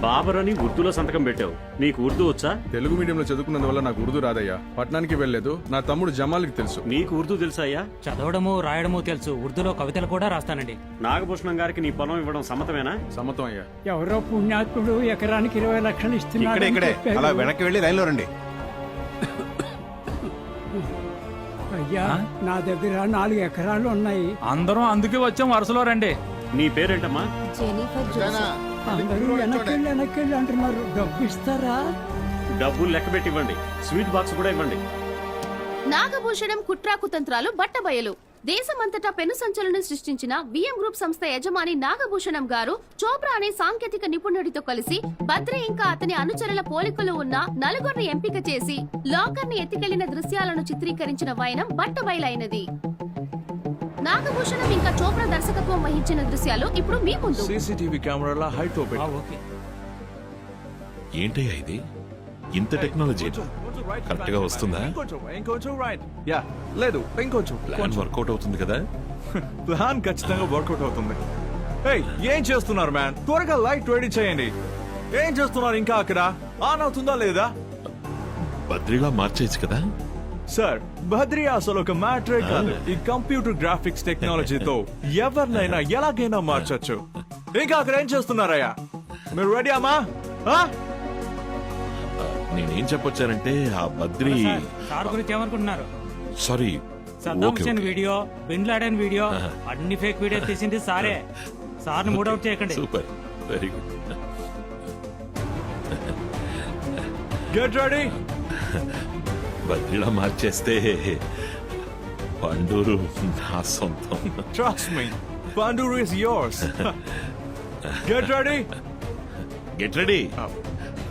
బాబర్ అని ఉర్దూలో సంతకం పెట్టావు. నీకు ఉర్దూ వచ్చా? తెలుగు మీడియంలో చదువుకున్నందువల్ల నాకు ఉర్దూ రాదయ్యా. పట్టణానికి వెళ్ళలేదు. నా తమ్ముడు జమాల్కి తెలుసు. నీకు ఉర్దూ తెలుసా అయ్యా? చదవడము రాయడము తెలుసు. ఉర్దూలో కవితలు కూడా రాస్తానండి. నాగభూషణం గారికి నీ పొలం ఇవ్వడం సమ్మతమేనా? సమ్మతం అయ్యా. ఎవరో పుణ్యాత్ముడు ఎకరానికి ఇరవై లక్షలు ఇస్తున్నాడు ఇక్కడే ఇక్కడే. అలా వెనక్కి వెళ్ళి లైన్లో రండి. అయ్యా నా దగ్గర నాలుగు ఎకరాలు ఉన్నాయి. అందరం అందుకే వచ్చాం వరుసలో రండి. నీ పేరేంటమ్మా? Jennifer Joseph. అందరూ వెనకెళ్ళి వెనకెళ్ళి అంటున్నారు. డబ్బు ఇస్తారా డబ్బులు లెక్క పెట్టి ఇవ్వండి. స్వీట్ బాక్స్ కూడా ఇవ్వండి. నాగభూషణం కుట్రా కుతంత్రాలు బట్టబయలు. దేశమంతటా పెను సంచలనం సృష్టించిన విఎం గ్రూప్ సంస్థ యజమాని నాగభూషణం గారు చోప్రా అనే సాంకేతిక నిపుణుడితో కలిసి బద్రి ఇంకా అతని అనుచరుల పోలికలు ఉన్న నలుగురిని ఎంపిక చేసి లాకర్ని ఎత్తికెళ్ళిన దృశ్యాలను చిత్రీకరించిన వైనం బట్టబయలైనది. నాగభూషణం ఇంకా చోప్రా దర్శకత్వం వహించిన దృశ్యాలు ఇప్పుడు మీ ముందు. సీసీటీవీ కెమెరాల హైట్ ఓకే. ఏంటయ్యా ఇది? ఇంత టెక్నాలజీ. కరెక్ట్గా వస్తుందా? ఇంకొంచెం ఇంకొంచెం రైట్ యా లేదు ఇంకొంచెం ప్లాన్ వర్కౌట్ అవుతుంది కదా? ప్లాన్ ఖచ్చితంగా వర్కౌట్ అవుతుంది. ఏయ్ ఏం చేస్తున్నారు మ్యాన్ త్వరగా లైట్ రెడీ చేయండి. ఏం చేస్తున్నారు ఇంకా అక్కడ? ఆన్ అవుతుందా లేదా? బద్రిలా మార్చేయచ్చు కదా? సార్ బద్రి అసలు ఒక మ్యాటరే కాదు. ఈ కంప్యూటర్ గ్రాఫిక్స్ టెక్నాలజీతో ఎవరినైనా ఎలాగైనా మార్చొచ్చు. ఇంకా అక్కడ ఏం చేస్తున్నారయ్యా? మీరు రెడీ అమ్మా? ఆ? నేనేం చెప్పొచ్చానంటే ఆ బద్రి సార్ గురించి ఏమనుకుంటున్నారు? Sorry Saddam Hussein. Video bin Laden video అన్ని ఫేక్ వీడియో తీసింది సారే. సార్ని మూడ్ అవుట్ చేయకండి. Super very good get ready బద్రిలా మార్చేస్తే పండూరు నా సొంతం. Trust me, Banduru is yours. Get ready. Get ready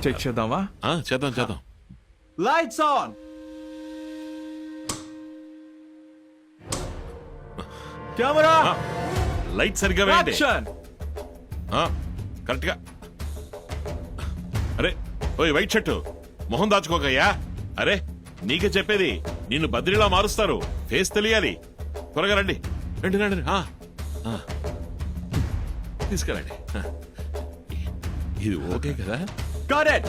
check చేద్దామా? చేద్దాం చేద్దాం. లైట్స్ ఆన్ కెమెరా లైట్ సరిగ్గా వేయండి. యాక్షన్ కరెక్ట్గా. అరే ఓయ్ వైట్ షర్టు మొహం దాచుకోకయ్యా. అరే నీకే చెప్పేది నిన్ను బద్రిలా మారుస్తారు. ఫేస్ తెలియాలి. త్వరగా రండి. రండి రండి ఆ, ఆ. తీసుకురండి. ఆ. ఇది ఓకే కదా? గాట్ ఇట్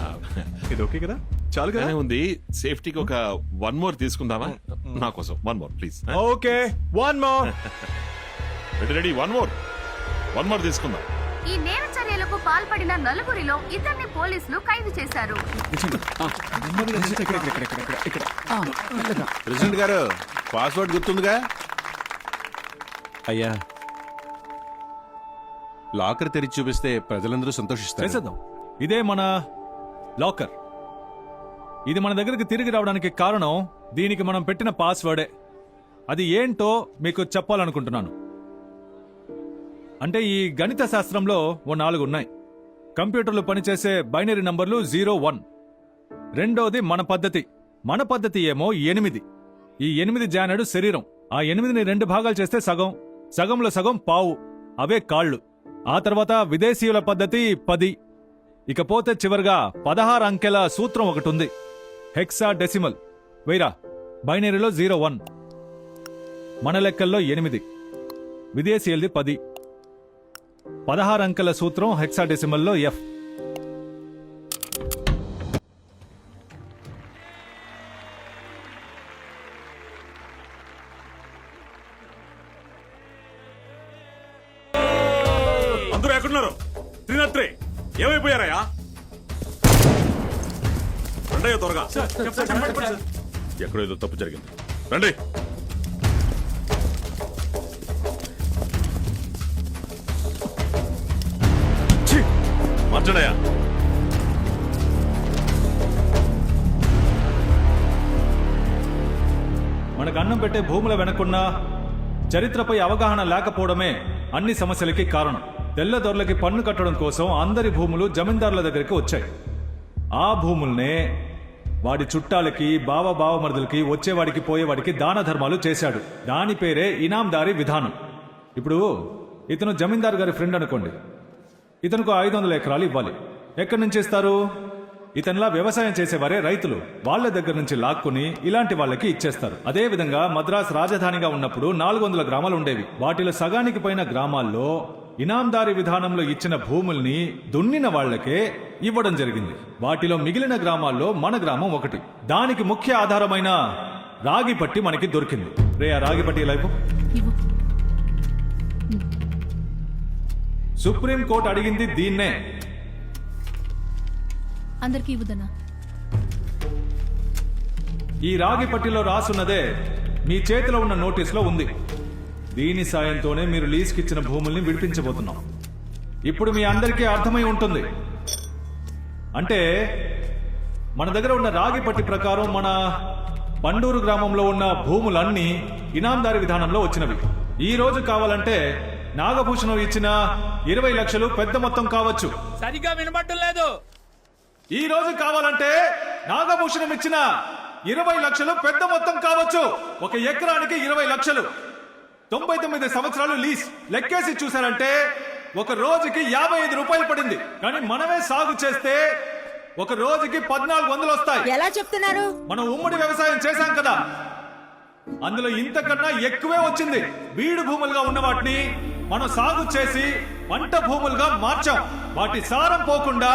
ఇది ఓకే కదా? చాలు కదా? బాగానే ఉంది. సేఫ్టీకి ఒక వన్ మోర్ తీసుకుందామా? నా కోసం. One more please. Okay. One more. Ready ready. One more. One more తీసుకుందాం. ఈ నేర చర్యలకు పాల్పడిన నలుగురిలో ఇద్దరిని పోలీసులు ఖైదు చేశారు. ప్రెసిడెంట్ గారు పాస్వర్డ్ గుర్తుందిగా? అయ్యా. లాకర్ తెరిచి చూపిస్తే ప్రజలందరూ సంతోషిస్తారు. చేసేద్దాం. ఇదే మన లాకర్. ఇది మన దగ్గరికి తిరిగి రావడానికి కారణం దీనికి మనం పెట్టిన పాస్వర్డే. అది ఏంటో మీకు చెప్పాలనుకుంటున్నాను. అంటే ఈ గణిత శాస్త్రంలో ఓ నాలుగు ఉన్నాయి కంప్యూటర్లు పనిచేసే బైనరీ నంబర్లు జీరో వన్. రెండోది మన పద్ధతి. మన పద్ధతి ఏమో ఎనిమిది. ఈ ఎనిమిది జానడు శరీరం. ఆ ఎనిమిదిని రెండు భాగాలు చేస్తే సగం. సగంలో సగం పావు. అవే కాళ్ళు. ఆ తర్వాత విదేశీయుల పద్ధతి పది. ఇకపోతే చివరిగా పదహారు అంకెల సూత్రం ఒకటి ఉంది హెక్సా డెసిమల్ వైరా బైనరీలో జీరో వన్. మన లెక్కల్లో ఎనిమిది. విదేశీయులది పది. పదహారు అంకెల సూత్రం హెక్సా డెసిమల్లో ఎఫ్. అందరూ ఎక్కడున్నారు? త్రినత్రి ఏమైపోయారయ్యా? రండయ్య త్వరగా. ఎక్కడో ఏదో తప్పు జరిగింది. రండి. మార్చడయ్యా మనకు అన్నం పెట్టే భూముల వెనకున్న చరిత్రపై అవగాహన లేకపోవడమే అన్ని సమస్యలకి కారణం. తెల్లదొరలకి పన్ను కట్టడం కోసం అందరి భూములు జమీందారుల దగ్గరికి వచ్చాయి. ఆ భూముల్నే వాడి చుట్టాలకి బావ బావమరుదులకి వచ్చేవాడికి పోయేవాడికి దాన ధర్మాలు చేశాడు. దాని పేరే ఇనాందారి విధానం. ఇప్పుడు ఇతను జమీందారు గారి ఫ్రెండ్ అనుకోండి. ఇతనుకు ఐదు వందల ఎకరాలు ఇవ్వాలి. ఎక్కడి నుంచి ఇస్తారు? ఇతనిలా వ్యవసాయం చేసేవారే రైతులు. వాళ్ళ దగ్గర నుంచి లాక్కుని ఇలాంటి వాళ్ళకి ఇచ్చేస్తారు. అదే విధంగా మద్రాస్ రాజధానిగా ఉన్నప్పుడు నాలుగు వందల గ్రామాలు ఉండేవి. వాటిలో సగానికి పైన గ్రామాల్లో ఇనాందారి విధానంలో ఇచ్చిన భూముల్ని దున్నిన వాళ్ళకే ఇవ్వడం జరిగింది. వాటిలో మిగిలిన గ్రామాల్లో మన గ్రామం ఒకటి. దానికి ముఖ్య ఆధారమైన రాగి పట్టి మనకి దొరికింది. రే ఆ రాగి పట్టి లైపు సుప్రీం కోర్టు అడిగింది దీన్నే. అందరికి ఇవ్వదన్నా. ఈ రాగి పట్టిలో రాసున్నదే మీ చేతిలో ఉన్న నోటీసులో ఉంది. దీని సాయంతోనే మీరు లీజుకిచ్చిన భూముల్ని విడిపించబోతున్నాం. ఇప్పుడు మీ అందరికీ అర్థమై ఉంటుంది. అంటే మన దగ్గర ఉన్న రాగి పట్టి ప్రకారం మన పండూరు గ్రామంలో ఉన్న భూములన్నీ ఇనాందారి విధానంలో వచ్చినవి. ఈ రోజు కావాలంటే నాగభూషణం ఇచ్చిన ఇరవై లక్షలు పెద్ద మొత్తం కావచ్చు. సరిగా వినబట్టం లేదు. ఈ రోజు కావాలంటే నాగభూషణం ఇచ్చిన ఇరవై లక్షలు పెద్ద మొత్తం కావచ్చు. ఒక ఎకరానికి ఇరవై లక్షలు. తొంభై తొమ్మిది సంవత్సరాలు లీజ్ లెక్కేసి చూసారంటే ఒక రోజుకి యాభై ఐదు రూపాయలు పడింది. కానీ మనమే సాగు చేస్తే ఒక రోజుకి పద్నాలుగు వందలు వస్తాయి. ఎలా చెప్తున్నారు? మనం ఉమ్మడి వ్యవసాయం చేశాం కదా. అందులో ఇంతకన్నా ఎక్కువే వచ్చింది. బీడు భూములుగా ఉన్న వాటిని మనం సాగు చేసి పంట భూములుగా మార్చాం. వాటి సారం పోకుండా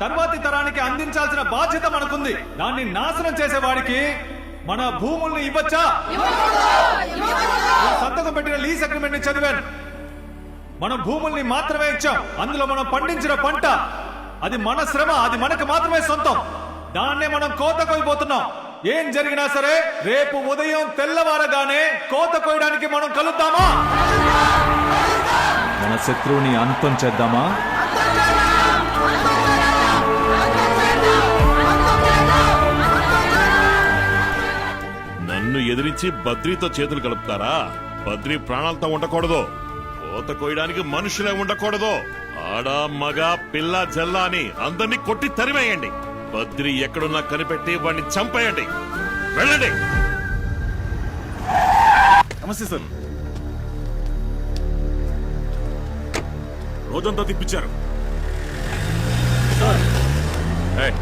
తర్వాతి తరానికి అందించాల్సిన బాధ్యత మనకుంది. దాన్ని నాశనం చేసేవాడికి మన భూముల్ని ఇవ్వచ్చా? సంతకం పెట్టిన లీజ్ అగ్రిమెంట్ని చదివాను. మన భూముల్ని మాత్రమే ఇచ్చాం. అందులో మనం పండించిన పంట అది మన శ్రమ అది మనకు మాత్రమే సొంతం. దాన్నే మనం కోత కోయబోతున్నాం. ఏం జరిగినా సరే రేపు ఉదయం తెల్లవారగానే కోత కోయడానికి మనం కలుద్దామా? మన శత్రువుని అంతం చేద్దామా? నన్ను ఎదిరించి బద్రీతో చేతులు కలుపుతారా? బద్రీ ప్రాణాలతో ఉండకూడదు. కోత కోయడానికి మనుషులే ఉండకూడదు. ఆడ మగ పిల్ల జల్ల అని అందరినీ కొట్టి తరిమేయండి. బద్రి ఎక్కడున్నా కనిపెట్టి వాడిని చంపేయండి. వెళ్ళండి. నమస్తే సార్. రోజంతా తిప్పించారు.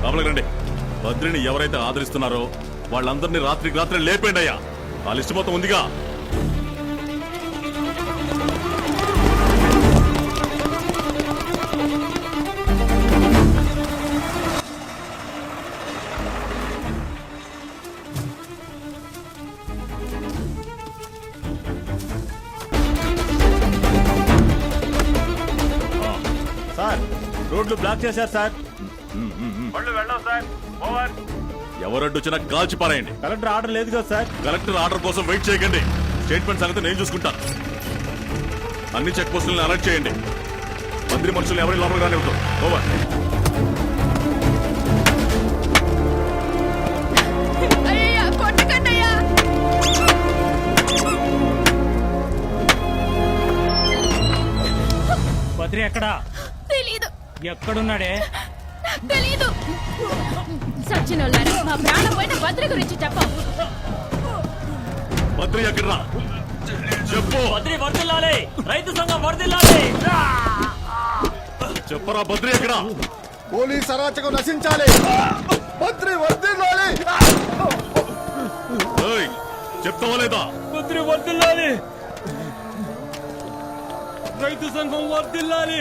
లోపలికి రండి. బద్రిని ఎవరైతే ఆదరిస్తున్నారో వాళ్ళందరినీ రాత్రికి రాత్రి లేపేయండి అయ్యా. ఆ లిస్ట్ మొత్తం ఉందిగా. రోడ్లు బ్లాక్ చేశారు సార్. ఎవరడ్డొచ్చినా కాల్చి పారేయండి. కలెక్టర్ ఆర్డర్ లేదు కదా సార్. కలెక్టర్ ఆర్డర్ కోసం వెయిట్ చేయకండి. స్టేట్మెంట్ సంగతి నేను చూసుకుంటాను అన్ని చెక్ పోస్టులను అలర్ట్ చేయండి. మంత్రి మనుషులు ఎవరి లోపల రానివ్వదు ఓవర్ బద్రి ఎక్కడా? ఎక్కడున్నాడే? తెలీదు. సచ్చినోళ్ళని మా ప్రాణం పోయిన భద్ర గురించి చెప్పం. మంత్రి ఎక్కడ చెప్పు. బద్రి వర్దిల్లాలి రైతు సంఘం వర్దిల్లాలి చెప్పరా బద్రి ఎక్కడ? పోలీస్ అరాచకం నశించాలి. మంత్రి వర్ధిల్లాలి. ఏయ్, చెప్తావా లేదా? బద్రి వర్దిల్లాలి రైతు సంఘం వర్దిల్లాలి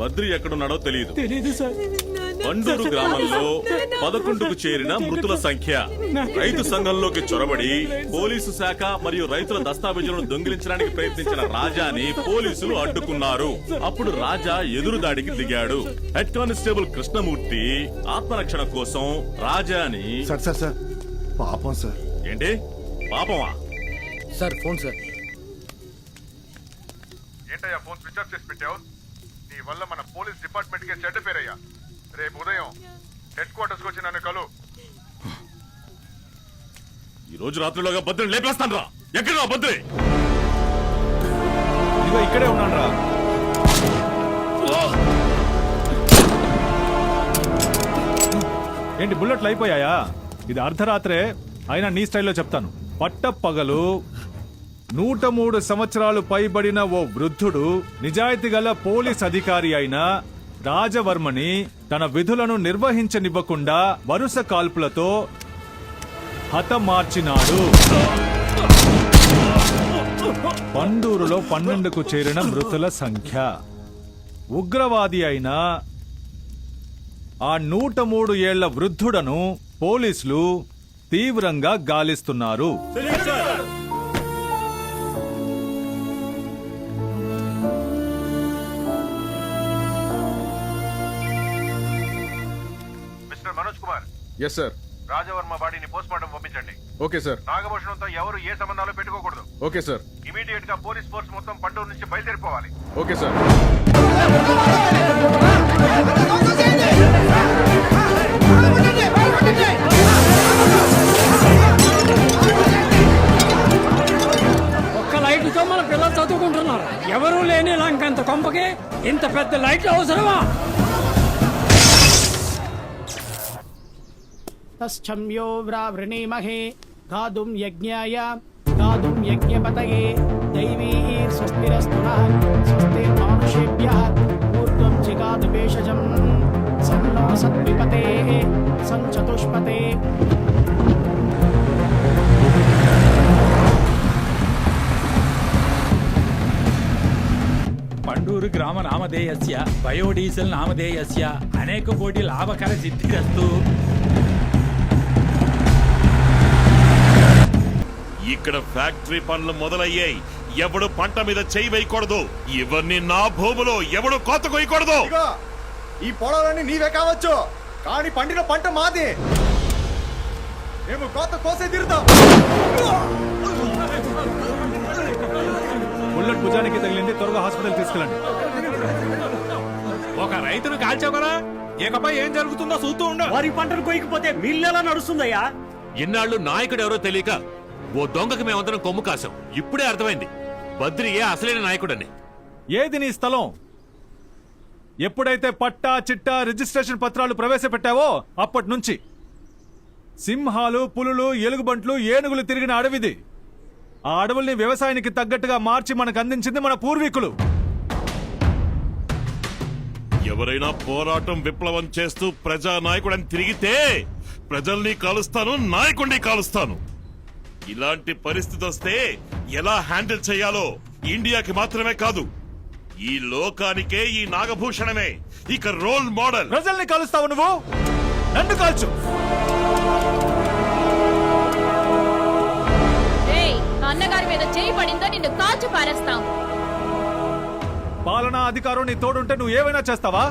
బద్రి ఎక్కడున్నాడో తెలియదు పండూరు గ్రామంలో పదకొండుకు చేరిన మృతుల సంఖ్య. రైతు సంఘంలోకి చొరబడి పోలీసు శాఖ మరియు రైతుల దస్తావేజులను దొంగిలించడానికి ప్రయత్నించిన రాజాని పోలీసులు అడ్డుకున్నారు. అప్పుడు రాజా ఎదురుదాడికి దిగాడు. హెడ్ కానిస్టేబుల్ కృష్ణమూర్తి ఆత్మరక్షణ కోసం రాజాని సార్ సార్ సార్. పాపం సార్. ఏంటి? పాపమా? Sir phone sir. ఏంటయ్యా ఫోన్ స్విచ్ ఆఫ్ చేసి పెట్టావు? నీ వల్ల మన పోలీస్ డిపార్ట్మెంట్కి చెడ్డ పేరయ్యా. రేపు ఉదయం హెడ్ క్వార్టర్స్ వచ్చి నన్ను కలు. ఈ రోజు రాత్రిలోగా భద్రని లేపేస్తాను రా ఎక్కడ బద్రి? ఇదిగో ఇక్కడే ఉన్నాను రా ఏంటి బుల్లెట్లు అయిపోయాయా? ఇది అర్ధరాత్రే అయినా నీ స్టైల్లో చెప్తాను. పట్టపగలు నూట మూడు సంవత్సరాలు పైబడిన ఓ వృద్ధుడు నిజాయితీ గల పోలీస్ అధికారి అయిన రాజవర్మని తన విధులను నిర్వహించనివ్వకుండా వరుస కాల్పులతో హతమార్చినాడు. పండూరులో పన్నెండుకు చేరిన మృతుల సంఖ్య. ఉగ్రవాది అయిన ఆ నూట మూడు ఏళ్ళ వృద్ధుడను పోలీసులు తీవ్రంగా గాలిస్తున్నారు. ఎస్ సార్ రాజవర్మ బాడీని పోస్ట్ మార్టం పంపించండి. ఓకే సార్ నాగభూషణంతో ఎవరు ఏ సంబంధాలు పెట్టుకోకూడదు. ఓకే సార్ ఇమీడియట్గా పోలీస్ ఫోర్స్ మొత్తం పంటూరు నుంచి బయలుదేరిపోవాలి. ఓకే సార్ ఒక్క లైట్తో మన పిల్లలు చదువుకుంటున్నారు. ఎవరూ లేని లంకంత కొంపకి ఇంత పెద్ద లైట్లు అవసరమా? తశ్చమ్యో వ్రావృణీమహే గాదుం యజ్ఞాయ గాదుం యజ్ఞపతగే దైవీ స్వస్తిరస్తునః స్వస్తిర్మానుషేభ్యः ఊర్ధ్వం చిగాదు భేషజం సన్నో సత్విపతే సంచతుష్పతే పండూరు గ్రామ నామధేయస్య బయోడీజిల్ నామధేయస్య అనేక కోటి లాభకర సిద్ధిరస్తు. ఇక్కడ ఫ్యాక్టరీ పనులు మొదలయ్యాయి. ఎవడు పంట మీద చేయి వేయకూడదు. ఇవన్నీ నా భూములో. ఎవడు కోత కొయ్యకూడదు. ఇదిగో, ఈ పొలాలన్నీ నీవే కావచ్చు. కానీ పండిన పంట మాది. మేము కోత కోసే తీరుతాం. బుల్లెట్ భుజానికి తగిలింది. త్వరగా హాస్పిటల్ తీసుకెళ్ళండి. ఒక రైతును కాల్చావు కదా? ఇకపై ఏం జరుగుతుందో చూస్తూ ఉండు. వారి పంటలు కొయ్యకపోతే మిల్లెలా నడుస్తుందయ్యా? ఇన్నాళ్ళు నాయకుడు ఎవరో తెలియక ఓ దొంగకి మేమందరం కొమ్ము కాసాం ఇప్పుడే అర్థమైంది. బద్రియే అసలైన నాయకుడని ఏది నీ స్థలం? ఎప్పుడైతే పట్టా చిట్టా రిజిస్ట్రేషన్ పత్రాలు ప్రవేశపెట్టావో అప్పటి నుంచి. సింహాలు పులులు ఎలుగుబంట్లు ఏనుగులు తిరిగిన అడవిది. ఆ అడవుల్ని వ్యవసాయానికి తగ్గట్టుగా మార్చి మనకు అందించింది మన పూర్వీకులు. ఎవరైనా పోరాటం విప్లవం చేస్తూ ప్రజా నాయకుడని తిరిగితే ప్రజల్ని కాలుస్తాను నాయకుడిని కాలుస్తాను. ఇలాంటి పరిస్థితి వస్తే ఎలా హ్యాండిల్ చేయాలో ఇండియాకి మాత్రమే కాదు ఈ లోకానికే ఈ నాగభూషణమే ఇక రోల్ మోడల్. ప్రజల్ని కలుస్తావు నువ్వు? నన్ను కాల్చు. అన్నగారి మీద చేయి పడిందో నిన్ను కాల్చి పారేస్తాం. పాలనా అధికారం నీ తోడుంటే నువ్వు ఏమైనా చేస్తావా?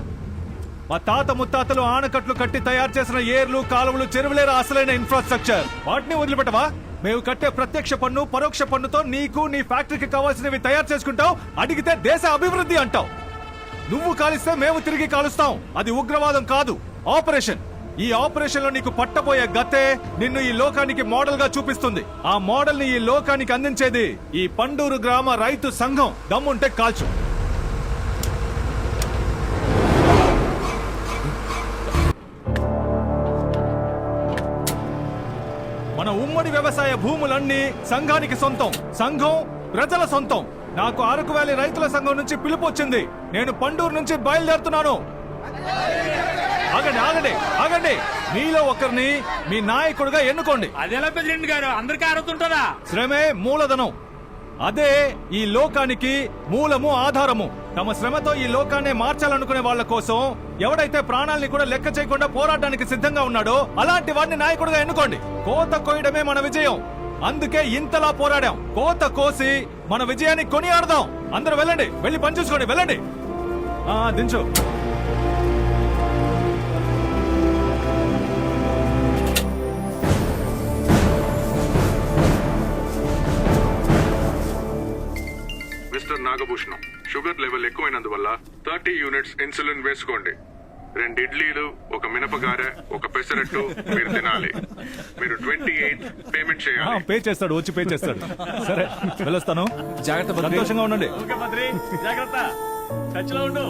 మా తాత ముత్తాతలు ఆనకట్లు కట్టి తయారు చేసిన ఏర్లు కాలువలు చెరువులేరా అసలైన ఇన్ఫ్రాస్ట్రక్చర్ వాటిని వదిలిపెట్టవా? మేము కట్టే ప్రత్యక్ష పన్ను పరోక్ష పన్నుతో నీకు నీ ఫ్యాక్టరీకి కావాల్సినవి తయారు చేసుకుంటావు. అడిగితే దేశ అభివృద్ధి అంటావు. నువ్వు కాలిస్తే మేము తిరిగి కాలుస్తాం. అది ఉగ్రవాదం కాదు. ఆపరేషన్. ఈ ఆపరేషన్లో నీకు పట్టబోయే గతే నిన్ను ఈ లోకానికి మోడల్గా చూపిస్తుంది. ఆ మోడల్ని ఈ లోకానికి అందించేది ఈ పండూరు గ్రామ రైతు సంఘం. దమ్ముంటే కాల్చు. ఉమ్మడి వ్యవసాయ భూములన్నీ సంఘానికి సొంతం. సంఘం ప్రజల సొంతం. నాకు అరకు వ్యాలీ రైతుల సంఘం నుంచి పిలుపు వచ్చింది. నేను పండూరు నుంచి బయలుదేరుతున్నాను. ఆగండి ఆగండి ఆగండి. మీలో ఒకరిని మీ నాయకుడిగా ఎన్నుకోండి. అదెలా ప్రెసిడెంట్ గారు? అందరికీ ఆడుతుంటారా శ్రమే మూలధనం. అదే ఈ లోకానికి మూలము ఆధారము. తమ శ్రమతో ఈ లోకాన్ని మార్చాలనుకునే వాళ్ళ కోసం ఎవడైతే ప్రాణాల్ని కూడా లెక్క చేయకుండా పోరాటానికి సిద్ధంగా ఉన్నాడో అలాంటి వాడిని నాయకుడిగా ఎన్నుకోండి. కోత కోయడమే మన విజయం. అందుకే ఇంతలా పోరాడాం. కోత కోసి మన విజయాన్ని కొనియాడదాం. అందరూ వెళ్ళండి. వెళ్ళి పని చూసుకోండి. వెళ్ళండి. దించు. నాగభూషణం. షుగర్ లెవెల్ ఎక్కువైనందువల్ల థర్టీ యూనిట్స్ ఇన్సులిన్ వేసుకోండి. రెండు ఇడ్లీలు ఒక మినపగారె ఒక పెసరట్టు మీరు తినాలి. మీరు ట్వంటీ ఎయిట్ పేమెంట్ ఆ, చేయాలి పే చేస్తాడు వచ్చి పే చేస్తాడు. సరే వెళ్ళొస్తాను. జాగ్రత్త. సంతోషంగా ఉండండి. జాగ్రత్త. టచ్లో ఉండు.